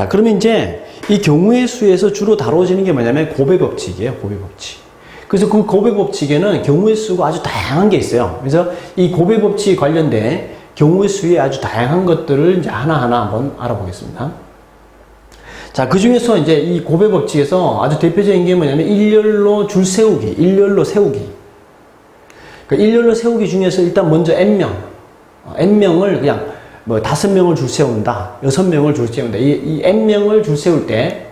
자, 그러면 이제 이 경우의 수에서 주로 다뤄지는 게 뭐냐면 고배 법칙이에요. 고배 법칙. 그래서 그 고배 법칙에는 경우의 수가 아주 다양한 게 있어요. 그래서 이 고배 법칙 관련된 경우의 수의 아주 다양한 것들을 이제 하나하나 한번 알아보겠습니다. 자, 그 중에서 이제 이 고배 법칙에서 아주 대표적인 게 뭐냐면 일렬로 줄 세우기, 일렬로 세우기. 그 일렬로 세우기 중에서 일단 먼저 n명, 어, n명을 그냥 뭐 다섯 명을 줄 세운다, 여섯 명을 줄 세운다. 이, 이 n명을 줄 세울 때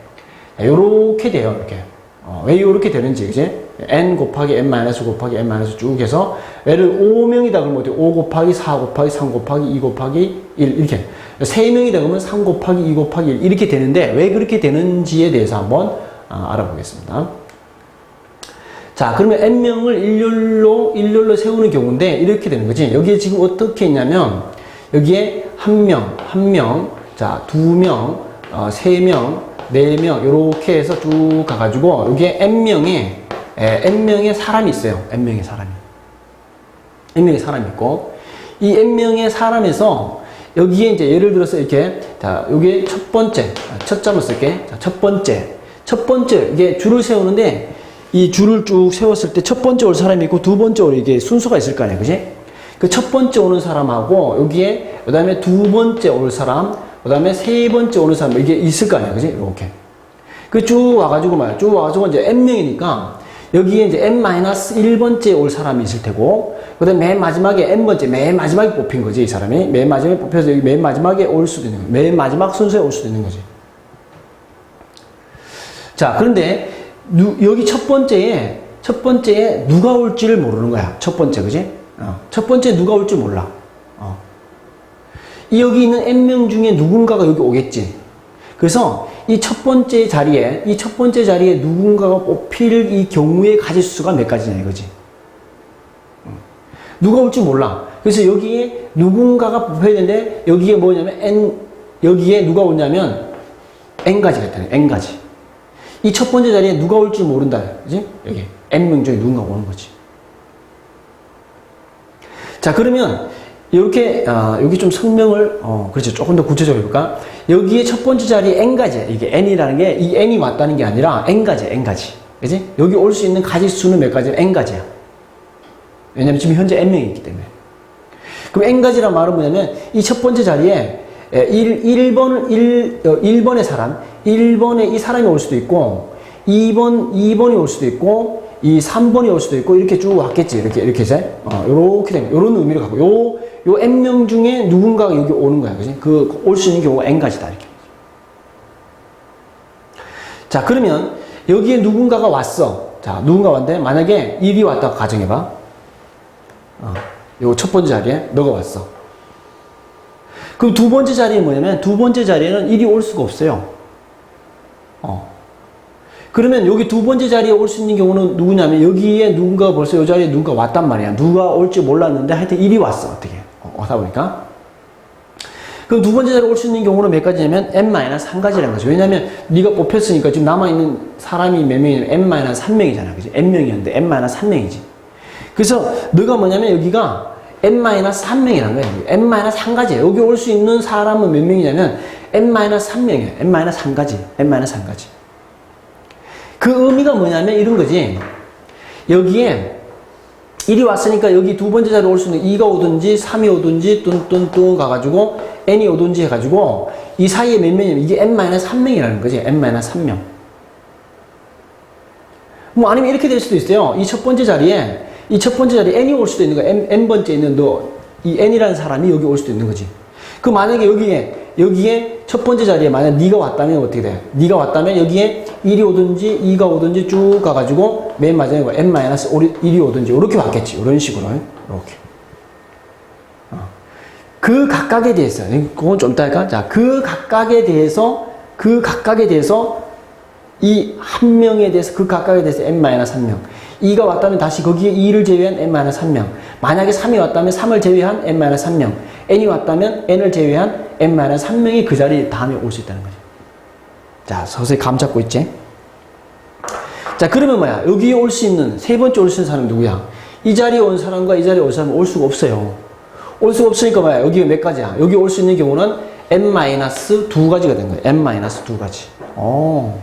요렇게 돼요, 이렇게. 어, 왜 이렇게 되는지, 그지? n 곱하기 n 마이너스 곱하기 n 마이너스 쭉 해서 얘를 5명이다 그러면 어떻게 5 곱하기 4 곱하기 3 곱하기 2 곱하기 1 이렇게 3명이다 그러면 3 곱하기 2 곱하기 1 이렇게 되는데 왜 그렇게 되는지에 대해서 한번 아, 알아보겠습니다. 자, 그러면 n명을 일렬로, 일렬로 세우는 경우인데, 이렇게 되는 거지. 여기에 지금 어떻게 했냐면, 여기에 한 명, 한 명, 자, 두 명, 어, 세 명, 네 명, 요렇게 해서 쭉 가가지고, 여기에 n명의, 에, n명의 사람이 있어요. n명의 사람이. n명의 사람이 있고, 이 n명의 사람에서, 여기에 이제 예를 들어서 이렇게, 자, 여기에 첫 번째, 아, 첫 점을 쓸게. 자, 첫 번째. 첫 번째, 이게 줄을 세우는데, 이 줄을 쭉 세웠을 때 첫 번째 올 사람이 있고 두 번째 올 이게 순서가 있을 거 아니야, 그지? 그 첫 번째 오는 사람하고 여기에 그 다음에 두 번째 올 사람, 그 다음에 세 번째 오는 사람 이게 있을 거 아니야, 그지? 이렇게. 그 쭉 와가지고 말이야, 쭉 와가지고 이제 n 명이니까 여기에 이제 n 마이너스 1번째 올 사람이 있을 테고, 그 다음 맨 마지막에 n 번째, 맨 마지막에 뽑힌 거지 이 사람이 맨 마지막에 뽑혀서 여기 맨 마지막에 올 수도 있는 거야, 맨 마지막 순서에 올 수도 있는 거지. 자, 그런데 누, 여기 첫 번째에 첫 번째에 누가 올지를 모르는 거야. 첫 번째, 그지? 어. 첫 번째 누가 올지 몰라. 어. 이 여기 있는 n 명 중에 누군가가 여기 오겠지. 그래서 이 첫 번째 자리에 이 첫 번째 자리에 누군가가 뽑힐 이 경우의 가지수가 몇 가지냐 이거지. 어. 누가 올지 몰라. 그래서 여기에 누군가가 뽑혀야 되는데 여기에 뭐냐면 n 여기에 누가 오냐면 n 가지가 있다. n 가지. 이 첫 번째 자리에 누가 올지 모른다. 그지? 여기. N명 중에 누군가 오는 거지. 자, 그러면, 이렇게, 아, 여기 좀 설명을, 어, 그렇죠. 조금 더 구체적으로 해볼까? 여기에 첫 번째 자리에 N가지야. 이게 N이라는 게, 이 N이 왔다는 게 아니라 N가지야, N가지. 그지? 여기 올 수 있는 가지 수는 몇 가지야? N가지야. 왜냐면 지금 현재 N명이 있기 때문에. 그럼 N가지란 말은 뭐냐면, 이 첫 번째 자리에 1, 1번, 1, 1번의 사람, 1번에 이 사람이 올 수도 있고, 2번, 2번이 올 수도 있고, 이 3번이 올 수도 있고, 이렇게 쭉 왔겠지. 이렇게, 이렇게 이제. 어, 요렇게 되면, 요런 의미를 갖고, 요, 요 N명 중에 누군가가 여기 오는 거야. 그지? 그, 올 수 있는 경우가 N가지다. 이렇게. 자, 그러면, 여기에 누군가가 왔어. 자, 누군가 왔는데, 만약에 1이 왔다고 가정해봐. 어, 요첫 번째 자리에 너가 왔어. 그럼 두 번째 자리에 뭐냐면 두 번째 자리에는 1이 올 수가 없어요. 어. 그러면 여기 두 번째 자리에 올 수 있는 경우는 누구냐면 여기에 누군가 벌써 이 자리에 누군가 왔단 말이야. 누가 올지 몰랐는데 하여튼 1이 왔어. 어떻게. 어, 하다 보니까. 그럼 두 번째 자리에 올 수 있는 경우는 몇 가지냐면 n-1가지라는 거죠. 왜냐면 네가 뽑혔으니까 지금 남아있는 사람이 몇 명이냐면 n-3명이잖아. 그지? n명이었는데 n-3명이지. 그래서 너가 뭐냐면 여기가 n-3명이라는 거야. n-1가지야. 여기 올 수 있는 사람은 몇 명이냐면 n-3명이야. n-1가지. n-1가지. 그 의미가 뭐냐면 이런 거지. 여기에 1이 왔으니까 여기 두 번째 자리에 올수 있는 2가 오든지 3이 오든지 뚠뚠뚠 가가지고 n이 오든지 해가지고 이 사이에 몇 명이냐면 이게 n-3명이라는 거지. n-3명. 뭐 아니면 이렇게 될 수도 있어요. 이 첫 번째 자리에 이 첫 번째 자리에 n이 올 수도 있는 거야. n, n번째 있는 너, 이 n이라는 사람이 여기 올 수도 있는 거지. 그 만약에 여기에, 여기에 첫 번째 자리에 만약 네가 왔다면 어떻게 돼? 네가 왔다면 여기에 1이 오든지 2가 오든지 쭉 가가지고 맨 마지막에 n-1이 오든지 이렇게 왔겠지. 이런 식으로. 이렇게. 어. 그 각각에 대해서, 그건 좀 할까? 자, 그 각각에 대해서, 그 각각에 대해서 이 한 명에 대해서 그 각각에 대해서 n-3명. 2가 왔다면 다시 거기에 2를 제외한 n-3명. 만약에 3이 왔다면 3을 제외한 n-3명. n이 왔다면 n을 제외한 n-3명이 그 자리 다음에 올 수 있다는 거죠. 자, 서서히 감 잡고 있지? 자, 그러면 뭐야? 여기에 올 수 있는, 세 번째 올 수 있는 사람은 누구야? 이 자리에 온 사람과 이 자리에 올 사람은 올 수가 없어요. 올 수가 없으니까 뭐야? 여기 몇 가지야? 여기 올 수 있는 경우는 n 마이너스 두 가지가 된 거예요. n 마이너스 두 가지. 어.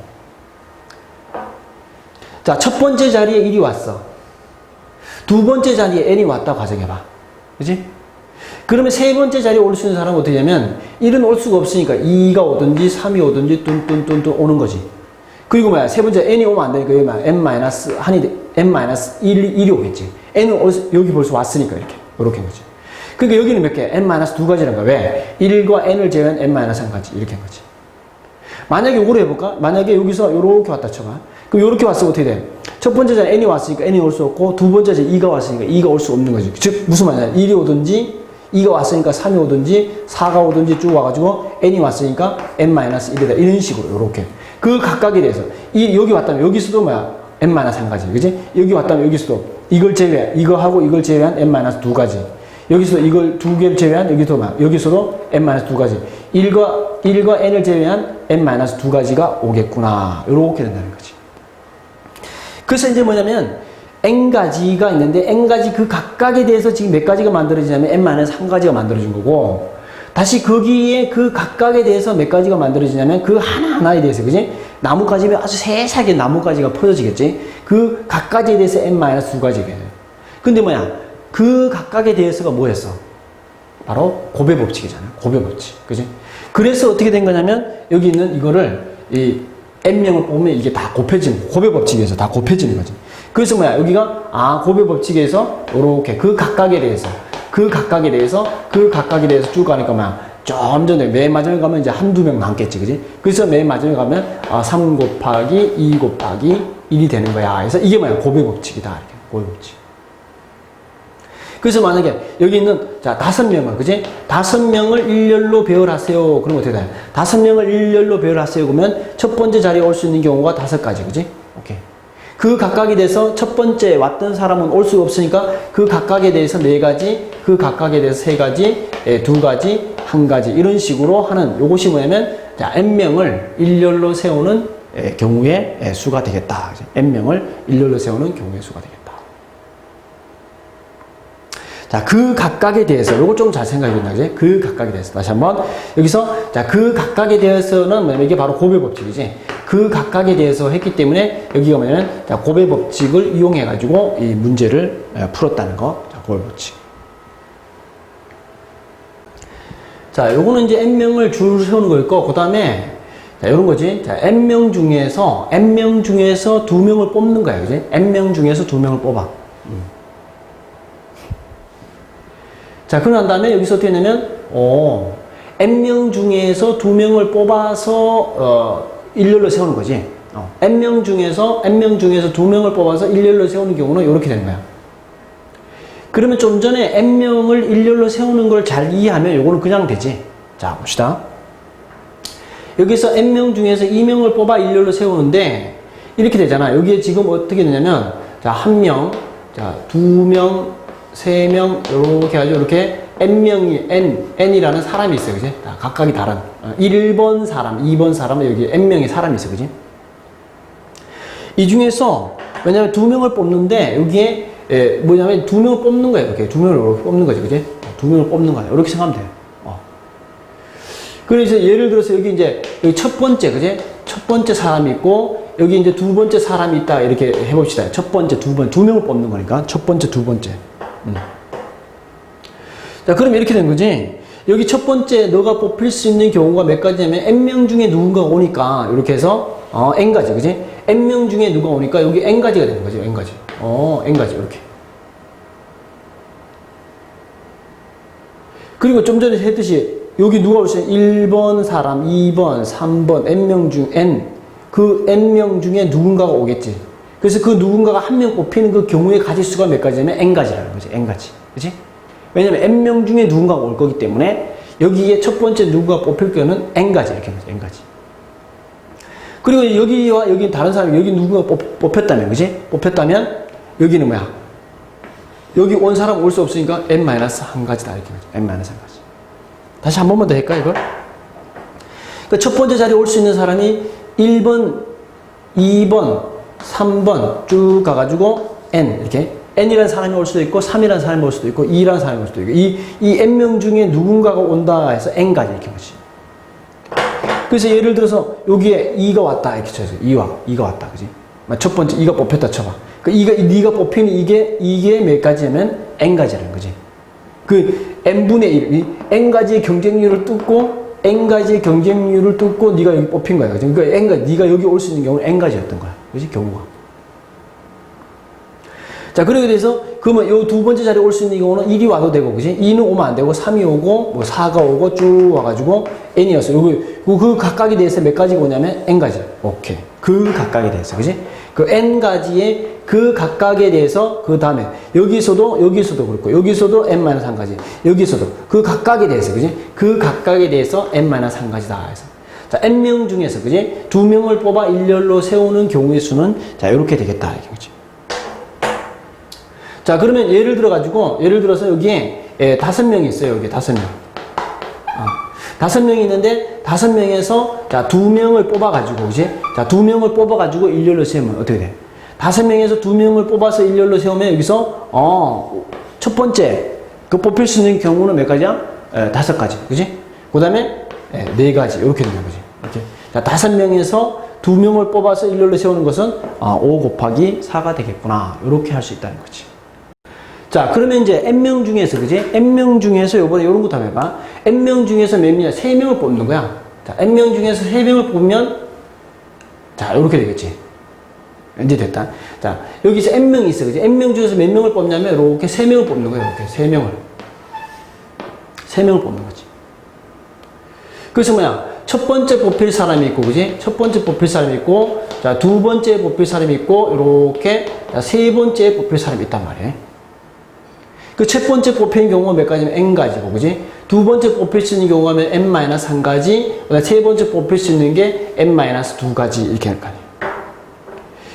자, 첫 번째 자리에 1이 왔어. 두 번째 자리에 n이 왔다 가정해봐. 그지? 그러면 세 번째 자리에 올 수 있는 사람은 어떻게 하냐면 1은 올 수가 없으니까 2가 오든지 3이 오든지 뚠뚠뚠뚠 오는 거지. 그리고 뭐야 세 번째 n이 오면 안 되니까 뭐야 n 마이너스 한이 돼. n 마이너스 1, 1이 오겠지. n은 여기 벌써 왔으니까 이렇게 이렇게 한 거지. 그러니까 여기는 몇 개? n 마이너스 두 가지라는 거야. 왜? 1과 n을 제외한 n 마이너스 한 가지 이렇게 한 거지. 만약에 요거로 해볼까? 만약에 여기서 요렇게 왔다 쳐봐. 그럼 요렇게 왔으면 어떻게 돼? 첫 번째 자리 n이 왔으니까 n이 올 수 없고 두 번째 자리 2가 왔으니까 2가 올 수 없는 거지. 즉 무슨 말이야? 1이 오든지 2가 왔으니까 3이 오든지 4가 오든지 쭉 와가지고 n이 왔으니까 n-1이다. 이런 식으로 요렇게. 그 각각에 대해서 이 여기 왔다면 여기서도 뭐야? n-한 가지. 그지? 여기 왔다면 여기서도 이걸 제외 이거 하고 이걸 제외한 n-두 가지. 여기서 이걸 두 개를 제외한 여기도 막 여기서도 n-두 가지. 1과 1과 n을 제외한 n-두 가지가 오겠구나. 이렇게 된다는 거지. 그래서 이제 뭐냐면 n 가지가 있는데 n 가지 그 각각에 대해서 지금 몇 가지가 만들어지냐면 n-한 가지가 만들어진 거고 다시 거기에 그 각각에 대해서 몇 가지가 만들어지냐면 그 하나하나에 대해서 그지? 나뭇가지면 아주 세세하게 나뭇가지가 퍼져지겠지? 그 각가지에 대해서 n-두 가지가 돼요. 근데 뭐야? 그 각각에 대해서가 뭐였어? 바로 고배 법칙이잖아요. 고배 법칙. 그지? 그래서 어떻게 된 거냐면 여기 있는 이거를 이 n명을 보면 이게 다 곱해지는 거. 고배 법칙에서 다 곱해지는 거지. 그래서 뭐야? 여기가 아 고배 법칙에서 이렇게 그 각각에 대해서 그 각각에 대해서 그 각각에 대해서 쭉 가니까 뭐야? 점점 더맨 마지막에 가면 이제 한두 명 남겠지. 그지? 그래서 맨 마지막에 가면 아, 3 곱하기 2 곱하기 1이 되는 거야. 그래서 이게 뭐야? 고배 법칙이다. 이렇게. 고배 법칙. 그래서 만약에 여기 있는 자 다섯 명을 그지 다섯 명을 일렬로 배열하세요. 그럼 어떻게 돼? 다섯 명을 일렬로 배열하세요. 그러면 첫 번째 자리에 올 수 있는 경우가 다섯 가지, 그지? 오케이. 그 각각에 대해서 첫 번째 왔던 사람은 올 수가 없으니까 그 각각에 대해서 네 가지, 그 각각에 대해서 세 가지, 예, 두 가지, 한 가지 이런 식으로 하는 요것이 뭐냐면 자 n 명을 일렬로 세우는 예, 경우의 예, 수가 되겠다. 그지? n 명을 일렬로 세우는 경우의 수가 되겠다. 자, 그 각각에 대해서, 요거 좀 잘 생각해 본다, 그지? 그 각각에 대해서. 다시 한 번. 여기서, 자, 그 각각에 대해서는 뭐냐면 이게 바로 고배 법칙이지. 그 각각에 대해서 했기 때문에 여기가 뭐냐면, 자, 고배 법칙을 이용해가지고 이 문제를 에, 풀었다는 거. 자, 고배 법칙. 자, 요거는 이제 n명을 줄 세우는 거였고, 그 다음에, 자, 요런 거지. 자, n명 중에서, n명 중에서 두 명을 뽑는 거야, 그지? n명 중에서 두 명을 뽑아. 자, 그런 다음에 여기서 어떻게 했냐면, 어, N명 중에서 두 명을 뽑아서, 어, 일렬로 세우는 거지. 어, N명 중에서, N명 중에서 두 명을 뽑아서 일렬로 세우는 경우는 이렇게 되는 거야. 그러면 좀 전에 N명을 일렬로 세우는 걸 잘 이해하면 이거는 그냥 되지. 자, 봅시다. 여기서 N명 중에서 2명을 뽑아 일렬로 세우는데, 이렇게 되잖아. 여기에 지금 어떻게 되냐면, 자, 한 명, 자, 두 명, 세 명, 요렇게 해가지고, 이렇게 N명이, N, N이라는 사람이 있어요. 그지? 다 각각이 다른. 어, 1번 사람, 2번 사람은 여기 N명의 사람이 있어. 그지? 이 중에서, 왜냐면 두 명을 뽑는데, 여기에, 예, 뭐냐면 두 명을 뽑는 거예요. 이렇게. 두 명을 이렇게 뽑는 거지. 그지? 두 명을 뽑는 거야. 이렇게 생각하면 돼요. 어. 그래서 예를 들어서 여기 이제, 여기 첫 번째, 그지? 첫 번째 사람이 있고, 여기 이제 두 번째 사람이 있다. 이렇게 해봅시다. 첫 번째, 두 번, 두 명을 뽑는 거니까. 첫 번째, 두 번째. 음. 자, 그럼 이렇게 된 거지. 여기 첫 번째 너가 뽑힐 수 있는 경우가 몇 가지냐면 n명 중에 누군가가 오니까 이렇게 해서 어, n가지, 그지? n명 중에 누가 오니까 여기 n가지가 되는 거죠, n가지. 어, n가지 이렇게. 그리고 좀 전에 했듯이 여기 누가 올 수 있는 1번 사람, 2번, 3번, n명 중 n 그 n명 중에 누군가가 오겠지. 그래서 그 누군가가 한 명 뽑히는 그 경우의 가지수가 몇 가지냐면 n가지라는 거지, n가지. 그지? 왜냐면 n명 중에 누군가가 올 거기 때문에 여기에 첫 번째 누군가 뽑힐 경우는 n가지 이렇게 하면 n가지. 그리고 여기와 여기 다른 사람이 여기 누군가 뽑, 뽑혔다면 그지? 뽑혔다면 여기는 뭐야? 여기 온 사람 올 수 없으니까 n 마이너스 한 가지다 이렇게 하죠. n 마이너스 한 가지. 다시 한 번만 더 할까 이걸? 그러니까 첫 번째 자리에 올 수 있는 사람이 1번, 2번, 3번 쭉 가가지고 n 이렇게 n이라는 사람이 올 수도 있고 3이라는 사람이 올 수도 있고 2라는 사람이 올 수도 있고 이, 이 n명 중에 누군가가 온다 해서 n까지 이렇게 보지 그래서 예를 들어서 여기에 2가 왔다 이렇게 쳐서 2와 2가 왔다 그지? 아, 첫 번째 2가 뽑혔다 쳐봐. 그 2가 네가 뽑힌 이게 이게 몇 가지냐면 n 가지라는 거지. 그 n 분의 1, 이 n 가지의 경쟁률을 뚫고 n 가지의 경쟁률을 뚫고 네가 여기 뽑힌 거야. 그지? 그러니까 n 가 네가 여기 올 수 있는 경우는 n 가지였던 거야. 그지? 경우가. 자, 그렇게 돼서, 그러면 요 두 번째 자리에 올 수 있는 경우는 1이 와도 되고, 그지? 2는 오면 안 되고, 3이 오고, 뭐 4가 오고, 쭉 와가지고, n이었어. 요거, 그, 그 각각에 대해서 몇 가지가 오냐면, n가지. 오케이. 그 각각에 대해서, 그지? 그 n가지의 그 각각에 대해서, 그 다음에, 여기서도, 여기서도 그렇고, 여기서도 n-1가지, 여기서도, 그 각각에 대해서, 그지? 그 각각에 대해서 n-1가지다. 해서. 자, n명 중에서, 그지? 두 명을 뽑아 일렬로 세우는 경우의 수는, 자, 요렇게 되겠다. 이게 그지? 자, 그러면 예를 들어 가지고, 예를 들어서 여기에 예, 다섯 명이 있어요. 여기 다섯 명. 어, 다섯 명이 있는데, 다섯 명에서, 자, 두 명을 뽑아 가지고, 그지? 자, 두 명을 뽑아 가지고 일렬로 세우면 어떻게 돼? 다섯 명에서 두 명을 뽑아서 일렬로 세우면 여기서, 어, 첫 번째, 그 뽑힐 수 있는 경우는 몇 가지야? 에, 다섯 가지. 그지? 그 다음에, 에, 네 가지. 이렇게 되는 거지. 자, 다섯 명에서 두 명을 뽑아서 일렬로 세우는 것은, 아, 5 곱하기 4가 되겠구나. 이렇게 할 수 있다는 거지. 자, 그러면 이제 n명 중에서, 그지? n명 중에서 요번에 요런 것도 한번 해봐. n명 중에서 몇 명이야? 3명을 뽑는 거야. 자, n명 중에서 3명을 뽑으면, 자, 요렇게 되겠지. 이제 됐다. 자, 여기서 n명이 있어, 그지? n명 중에서 몇 명을 뽑냐면, 이렇게 3명을 뽑는 거야, 이렇게. 3명을. 3명을 뽑는 거지. 그래서 뭐야? 첫 번째 뽑힐 사람이 있고, 그지? 첫 번째 뽑힐 사람이 있고, 자, 두 번째 뽑힐 사람이 있고, 요렇게, 자, 세 번째 뽑힐 사람이 있단 말이에요. 그 첫 번째 뽑힌 경우가 몇 가지면 n가지고, 그지? 두 번째 뽑힐 수 있는 경우가 n-1가지, 그다음 세 번째 뽑힐 수 있는 게 n-2가지, 이렇게 할거 아니에요.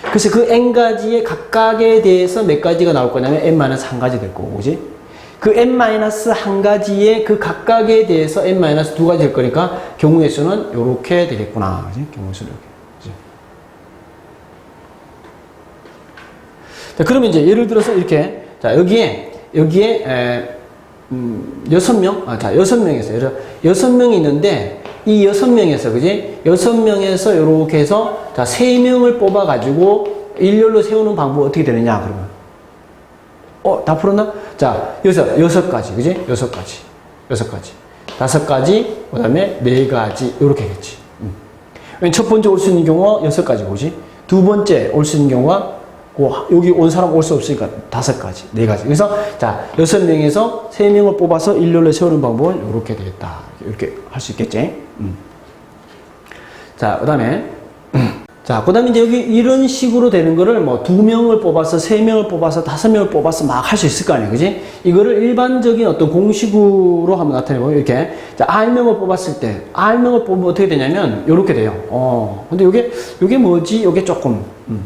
그래서 그 n가지의 각각에 대해서 몇 가지가 나올 거냐면 n-1가지 될 거고, 그지? 그 n-1가지의 그 각각에 대해서 n-2가지 될 거니까 경우의 수는 요렇게 되겠구나, 그지? 경우의 수는 이렇게. 자, 그러면 이제 예를 들어서 이렇게, 자, 여기에 여기에 에, 음, 여섯 명, 아, 자 여섯 명에서 여러- 여섯 명이 있는데 이 여섯 명에서 그지? 여섯 명에서 이렇게 해서 자세 명을 뽑아 가지고 일렬로 세우는 방법 어떻게 되느냐 그러면 어 다 풀었나? 자 여섯 여섯 가지 그지 여섯 가지 여섯 가지 다섯 가지 그 다음에 네 가지 이렇게 겠지. 음. 왜냐면 첫 번째 올 수 있는 경우가 여섯 가지 보지 두 번째 올 수 있는 경우가 그 여기 온 사람 올 수 없으니까 다섯 가지, 네 가지. 그래서 자 여섯 명에서 세 명을 뽑아서 일렬로 세우는 방법은 이렇게 되겠다. 이렇게 할 수 있겠지. 음. 자 그다음에 자 그 다음에 이제 여기 이런 식으로 되는 거를 뭐 두 명을 뽑아서 세 명을 뽑아서 다섯 명을 뽑아서 막 할 수 있을 거 아니에요, 그지? 이거를 일반적인 어떤 공식으로 한번 나타내보면 이렇게 자 R명을 뽑았을 때 R명을 뽑으면 어떻게 되냐면 이렇게 돼요. 어 근데 이게 이게 뭐지? 이게 조금 음.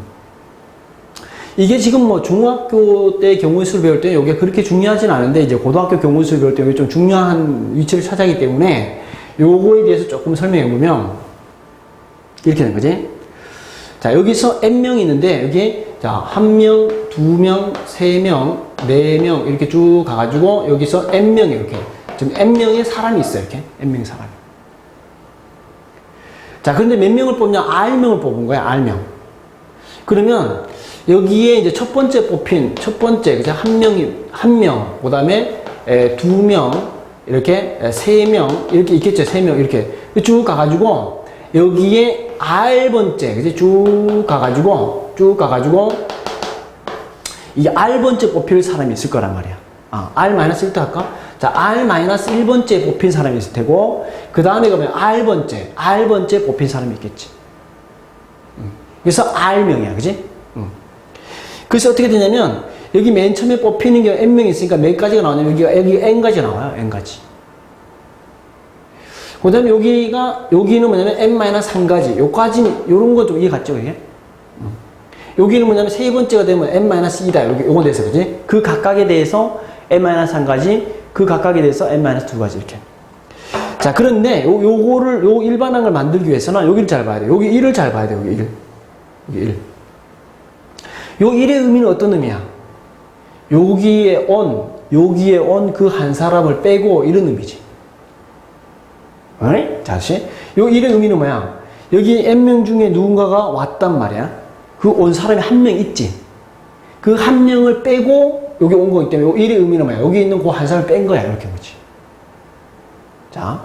이게 지금 뭐 중학교 때 경우의 수를 배울 때 이게 그렇게 중요하진 않은데 이제 고등학교 경우의 수를 배울 때 이게 좀 중요한 위치를 차지하기 때문에 요거에 대해서 조금 설명해 보면 이렇게 되는 거지. 자, 여기서 n명이 있는데 여기 자, 한 명, 두 명, 세 명, 네 명 이렇게 쭉 가가지고 여기서 n명이 이렇게 지금 n명의 사람이 있어요. 이렇게 n명의 사람이. 자, 그런데 몇 명을 뽑냐? r명을 뽑은 거야. r명. 그러면 여기에 이제 첫 번째 뽑힌 첫 번째 그죠 한 명이 한 명, 그 다음에 두 명, 이렇게 에, 세명 이렇게 있겠죠 세 명 이렇게 쭉 가가지고 여기에 R 번째 그지 쭉 가가지고 쭉 가가지고 이 R 번째 뽑힐 사람이 있을 거란 말이야. 아, R 마이너스 1도 할까? 자, R 마이너스 1번째 뽑힌 사람이 있을 테고 그 다음에 그러면 R 번째 R 번째 뽑힌 사람이 있겠지. 음. 그래서 R명이야, 그지? 음. 그래서 어떻게 되냐면 여기 맨 처음에 뽑히는 게 n명이 있으니까 몇 가지가 나오냐면 여기가 여기 n가지 나와요. n가지. 그 다음에 여기가 여기는 뭐냐면 n-3가지. 요까지는 요런 거좀 이해 갔죠, 이게? 음. 여기는 뭐냐면 세 번째가 되면 n-2다. 여기 요거 돼서 그지? 그 각각에 대해서 n-1가지, 그 각각에 대해서 n-2가지 이렇게. 자, 그런데 요 요거를 요 일반항을 만들기 위해서는 여기를 잘 봐야 돼. 여기 1을 잘 봐야 돼. 여기 1. 여기 1. 요 1의 의미는 어떤 의미야? 여기에 온, 여기에 온 그 한 사람을 빼고 이런 의미지. 어이? 다시. 요 일의 의미는 뭐야? 여기 n명 중에 누군가가 왔단 말이야. 그 온 사람이 한 명 있지. 그 한 명을 빼고 여기 온 거기 때문에 요 일의 의미는 뭐야? 여기 있는 그 한 사람을 뺀 거야. 이렇게 보지. 자.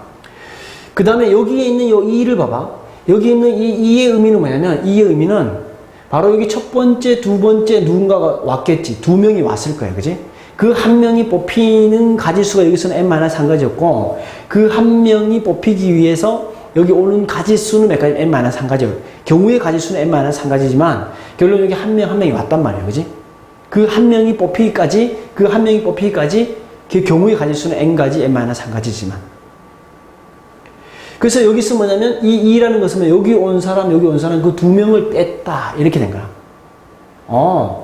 그 다음에 여기에 있는 요 이를 봐봐. 여기 있는 이 이의 의미는 뭐냐면 이의 의미는 바로 여기 첫 번째, 두 번째 누군가가 왔겠지. 두 명이 왔을 거야. 그지? 그 한 명이 뽑히는 가지수가 여기서는 n-한 가지였고 그 한 명이 뽑히기 위해서 여기 오는 가지수는 몇 가지? n-한 가지예요. 경우의 가지수는 n-한 가지지만 결론 여기 한 명 한 명이 왔단 말이에요. 그지? 그 한 명이 뽑히기까지 그 한 명이 뽑히기까지 그 경우의 가지수는 n 가지 n-한 가지지만 그래서 여기서 뭐냐면 이 2라는 것은 여기 온 사람 여기 온 사람 그 두 명을 뺐다 이렇게 된 거야. 어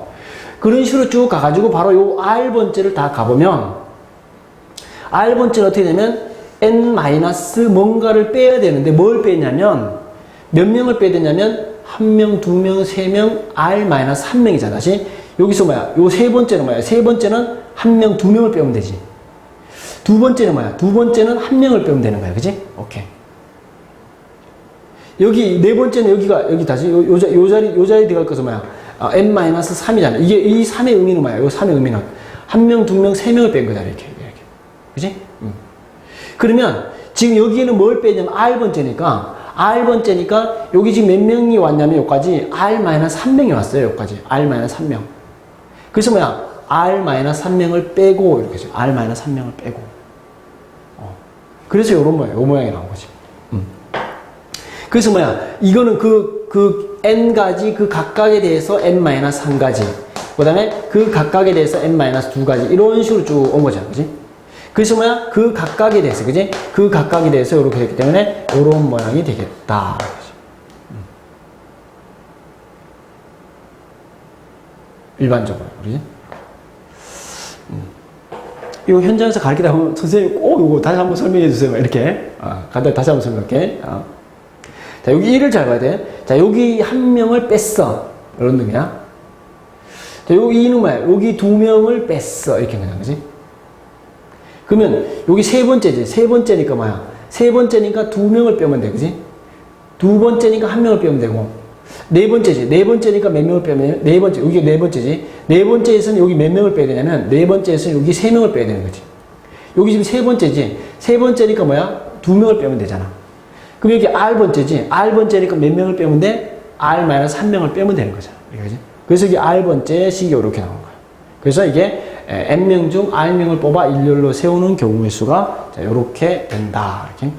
그런 식으로 쭉 가가지고 바로 요 R 번째를 다 가보면 R 번째는 어떻게 되면 n 마이너스 뭔가를 빼야 되는데 뭘 빼냐면 몇 명을 빼야 되냐면 한 명, 두 명, 세 명, R 마이너스 한 명이잖아. 다시 여기서 뭐야? 요 세 번째는 뭐야? 세 번째는 한 명, 두 명을 빼면 되지. 두 번째는 뭐야? 두 번째는 한 명을 빼면 되는 거야. 그지? 오케이. 여기 네 번째는 여기가 여기 다시 요, 요, 자- 요 자리 요 자리 들어갈 것은 뭐야? 아, n-3이잖아. 이게 이 3의 의미는 뭐야? 요 3의 의미는 한 명, 두 명, 세 명을 뺀 거다 이렇게 이렇게. 그지? 음. 그러면 지금 여기에는 뭘 빼냐면 r 번째니까 r 번째니까 여기 지금 몇 명이 왔냐면 여기까지 r-3명이 왔어요. 여기까지 r-3명. 그래서 뭐야? r-3명을 빼고 이렇게 죠 r-3명을 빼고. 어. 그래서 요런 모양, 요 모양이 나온 거지. 그래서 뭐야? 이거는 그, 그 n 가지 그 각각에 대해서 n-한 가지. 그 다음에 그 각각에 대해서 n-두 가지. 이런 식으로 쭉 온 거잖아. 그지? 그래서 뭐야? 그 각각에 대해서. 그지? 그 각각에 대해서 이렇게 됐기 때문에 이런 모양이 되겠다. 음. 일반적으로. 그지? 음. 이거 현장에서 가르치다 보면 선생님 꼭 이거 다시 한번 설명해 주세요. 이렇게. 아, 간단히 다시 한번 설명할게. 아. 자, 여기 1을 잘 봐야 돼. 자, 여기 한 명을 뺐어. 이런 놈이야. 자, 여기 2는 뭐야? 여기 두 명을 뺐어. 이렇게 그냥, 그지? 그러면 여기 세 번째지. 세 번째니까 뭐야? 세 번째니까 두 명을 빼면 돼. 그지? 두 번째니까 한 명을 빼면 되고. 네 번째지. 네 번째니까 몇 명을 빼면 돼? 네 번째. 여기 네 번째지. 네 번째에서는 여기 몇 명을 빼야 되냐면 네 번째에서는 여기 세 명을 빼야 되는 거지. 여기 지금 세 번째지. 세 번째니까 뭐야? 두 명을 빼면 되잖아. 그럼 여기 R번째지. R번째니까 몇 명을 빼면 돼? R 마이너스 한 명을 빼면 되는 거잖아. 그래서 이게 R번째 식이 이렇게 나온 거야. 그래서 이게 N명 중 R명을 뽑아 일렬로 세우는 경우의 수가 이렇게 된다. 이렇게.